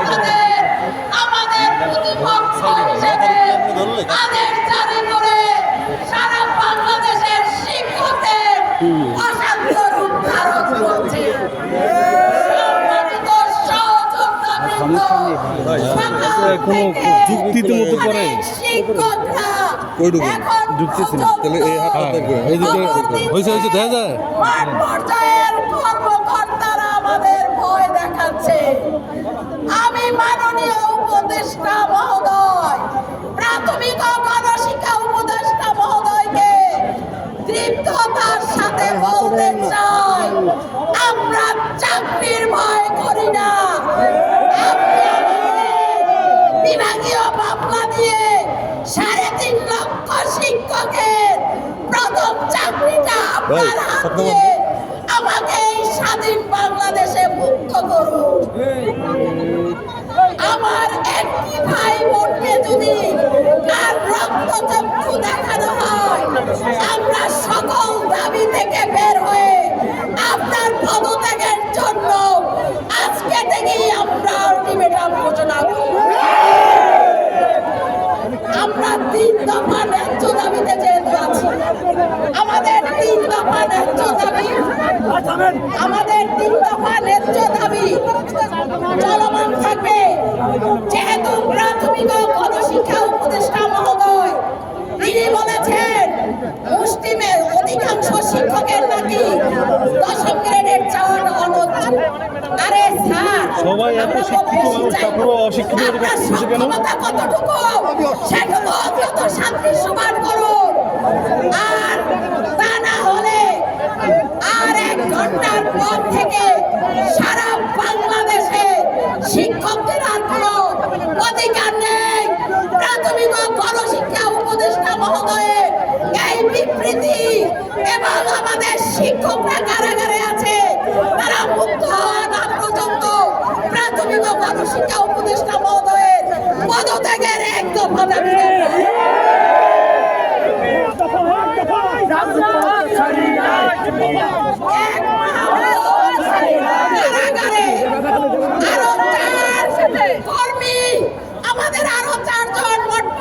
আপনাদের আমাদের প্রতিপক্ষ হিসেবে আদেশ জারি করে সারা বাংলাদেশের শিক্ষকদের অশান্ত রূপ ধারণ করছে সম্মানিত সহযোদ্ধাবৃন্দ, সকাল কোনো যুক্তিতে মতো করে? তাহলে এই হাতটা হ্যাঁ, এইদিকে হয়েছে হয়েছে দেখা যায়। আমাদের ভয় দেখাচ্ছে মাননীয় উপদেষ্টা মহোদয় প্রাথমিক ও গণশিক্ষা উপদেষ্টা মহোদয়কে দৃঢ়তার সাথে বলতে চাই আমরা চাকরির ভয় করি না। বিভাগীয় মামলা দিয়ে সাড়ে তিন লক্ষ শিক্ষকের প্রথম চাকরিটা আপনার হাত। আমাকে এই স্বাধীন বাংলাদেশে মুক্ত করুন। আমরা তিন দফা ন্যায্য দাবিতে যেহেতু আছি আমাদের তিন দফা ন্যায্য দাবি। আমাদের তিন দফা ন্যায্য দাবি। চলমান থাকবে। যেহেতু প্রাথমিক ও গণশিক্ষা উপদেষ্টা মহোদয় তিনি বলেছেন মুসলিমের অধিকাংশ শিক্ষকের নাকি দশম গ্রেডের চাওয়াটা অনৈচ্ছ আরে স্যার সবাই এত শিক্ষিত মানুষ, চাই। তারপরেও অশিক্ষিত করছে কেন? সক্ষমতা কতটুকু সেটুকু অন্তত শান্তি সমান করুন আর তা না হলে আর এক ঘণ্টার পর থেকে সারা বাংলাদেশে শিক্ষকদের আর কোনো অধিকার নেই প্রাথমিক ও গণশিক্ষা উপদেষ্টা মহোদয়ের এই বিবৃতি এবং আমাদের শিক্ষকরা কারাগারে আছে তারা মুক্ত হওয়া না পর্যন্ত প্রাথমিক ও গণশিক্ষা উপদেষ্টা মহোদয়ের পদত্যাগের এক দফা দাবি